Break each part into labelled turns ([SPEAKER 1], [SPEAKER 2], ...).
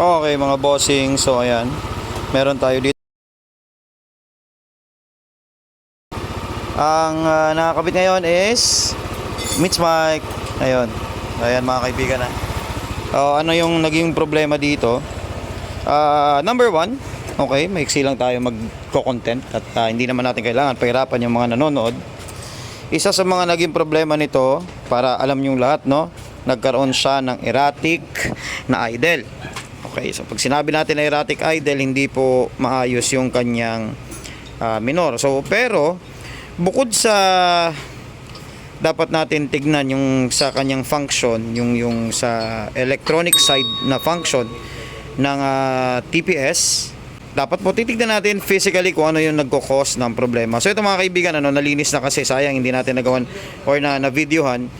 [SPEAKER 1] Okay mga bossing, so ayan. Meron tayo dito. Ang ah, nakakabit ngayon is Mitch Mike. Ayun. Ayan mga kaibigan ha. Oh, ano yung naging problema dito? Ah, number one, okay, maiksi lang tayo magko-content at ah, hindi naman natin kailangan pahirapan yung mga nanonood. Isa sa mga naging problema nito, para alam yung lahat, no? Nagkaroon siya ng erratic na idle. Okay, so pag sinabi natin na erratic idle, hindi po maayos yung kanyang ah, minor. So, pero, bukod sa dapat natin tignan yung sa kanyang function, yung yung sa electronic side na function ng ah, TPS, dapat po titignan natin physically kung ano yung nagko-cause ng problema. So ito mga kaibigan, ano, nalinis na kasi sayang hindi natin nagawan or na na-videohan.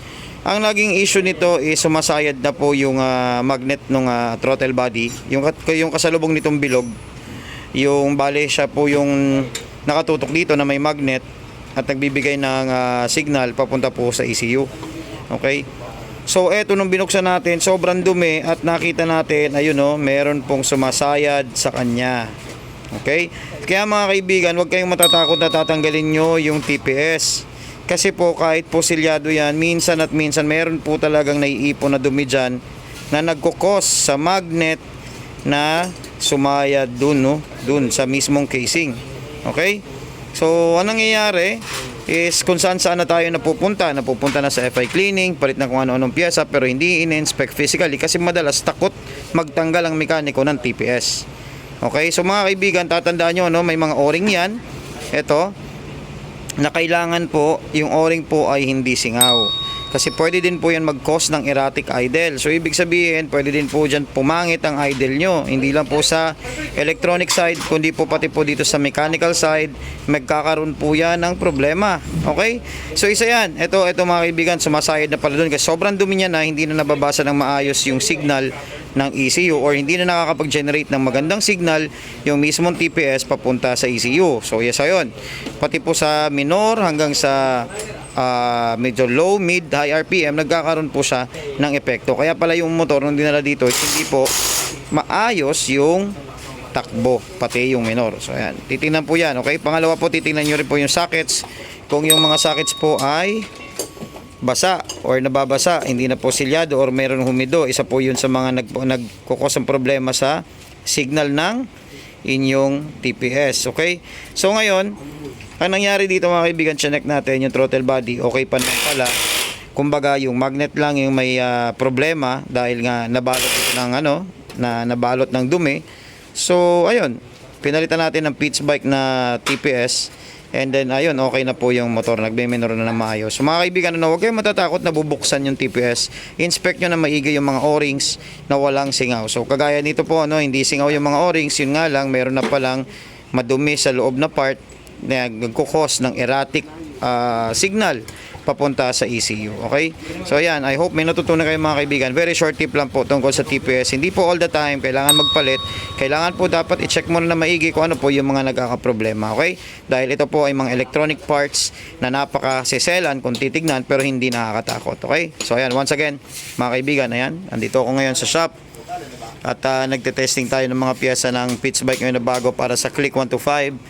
[SPEAKER 1] Ang naging issue nito is sumasayad na po yung ah, magnet ng throttle body, yung yung kasalubong nitong bilog. Yung bale siya po yung nakatutok dito na may magnet at nagbibigay ng ah, signal papunta po sa ECU. Okay? So eto nung binuksan natin, sobrang dumi at nakita natin, ayun no, meron pong sumasayad sa kanya. Okay? Kaya mga kaibigan, huwag kayong matatakot na tatanggalin nyo yung TPS. Kasi po kahit po silyado yan, minsan at minsan meron po talagang naiipon na dumi dyan na nagkukos sa magnet na sumayad dun, no? Dun sa mismong casing. Okay? So, anong nangyayari is kung saan saan na tayo napupunta. Napupunta na sa FI cleaning, palit na kung ano-anong pyesa, pero hindi in-inspect physically kasi madalas takot magtanggal ang mekaniko ng TPS. Okay? So, mga kaibigan, tatandaan nyo, no? may mga o-ring yan. Ito, na kailangan po yung o-ring po ay hindi singaw. Kasi pwede din po yan mag-cause ng erratic idle. So ibig sabihin, pwede din po dyan pumangit ang idle nyo. Hindi lang po sa electronic side, kundi po pati po dito sa mechanical side, magkakaroon po yan ng problema. Okay? So isa yan. Ito, ito mga kaibigan, sumasayad na pala doon. Kasi sobrang dumi niya na hindi na nababasa ng maayos yung signal ng ECU or hindi na nakakapag-generate ng magandang signal yung mismong TPS papunta sa ECU. So yes, ayun. Pati po sa minor hanggang sa ah, medyo low, mid, high RPM, nagkakaroon po siya ng epekto. Kaya pala yung motor nung dinala dito, hindi po maayos yung takbo, pati yung minor. So ayan, titingnan po yan. Okay, pangalawa po, titingnan nyo rin po yung sockets. Kung yung mga sockets po ay basa or nababasa, hindi na po silyado or meron humido. Isa po yun sa mga nag, nagkukos ng problema sa signal ng inyong TPS. Okay? So ngayon, ang nangyari dito mga kaibigan, check natin yung throttle body. Okay pa naman pala. Kumbaga, yung magnet lang yung may ah, problema dahil nga nabalot ito ng ano, na nabalot ng dumi. So, ayun, pinalitan natin ng pitch bike na TPS. And then, ayun, okay na po yung motor. Nagme-minor na ng maayos. So, mga kaibigan, ano, huwag kayong matatakot na bubuksan yung TPS. Inspect nyo na maigi yung mga O-rings na walang singaw. So, kagaya nito po, ano, hindi singaw yung mga O-rings. Yun nga lang, meron na palang madumi sa loob na part na nagkukos ng erratic ah, signal papunta sa ECU. Okay? So ayan, I hope may natutunan kayo mga kaibigan. Very short tip lang po tungkol sa TPS. Hindi po all the time kailangan magpalit. Kailangan po dapat i-check muna na maigi kung ano po yung mga nagkakaproblema. Okay? Dahil ito po ay mga electronic parts na napaka-seselan kung titignan pero hindi nakakatakot. Okay? So ayan, once again, mga kaibigan, ayan, andito ako ngayon sa shop. At ah, nagte-testing tayo ng mga pyesa ng pitch bike ngayon na bago para sa Click 125.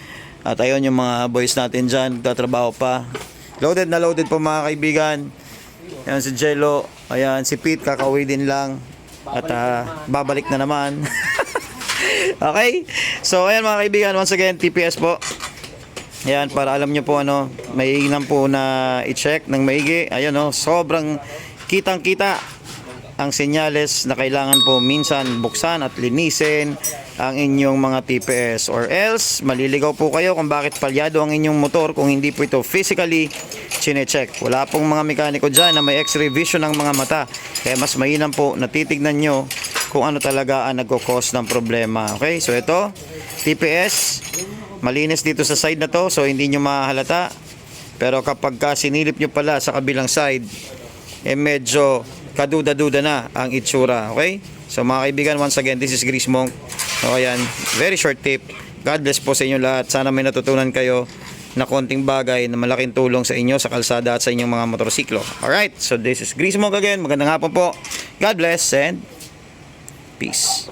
[SPEAKER 1] At ayun yung mga boys natin dyan, nagtatrabaho pa. Loaded na loaded po mga kaibigan. Ayan si Jello. Ayan si Pete, kakauwi din lang. At ah, babalik na naman. okay? So ayan mga kaibigan, once again, TPS po. Ayan, para alam nyo po ano, may lang po na i-check ng maigi. Ayan oh, sobrang kitang-kita ang senyales na kailangan po minsan buksan at linisin ang inyong mga TPS or else maliligaw po kayo kung bakit palyado ang inyong motor kung hindi po ito physically chinecheck. Wala pong mga mekaniko dyan na may x-ray vision ng mga mata. Kaya mas mainam po na titignan nyo kung ano talaga ang nagkukos ng problema. Okay, so ito, TPS, malinis dito sa side na to so hindi nyo mahalata. Pero kapag ka sinilip nyo pala sa kabilang side, eh medyo kaduda-duda na ang itsura. Okay? So mga kaibigan, once again, this is Grease Monk. So ayan, very short tip. God bless po sa inyo lahat. Sana may natutunan kayo na konting bagay na malaking tulong sa inyo sa kalsada at sa inyong mga motorsiklo. Alright, so this is Grease Monk again. Magandang hapon po. God bless and peace.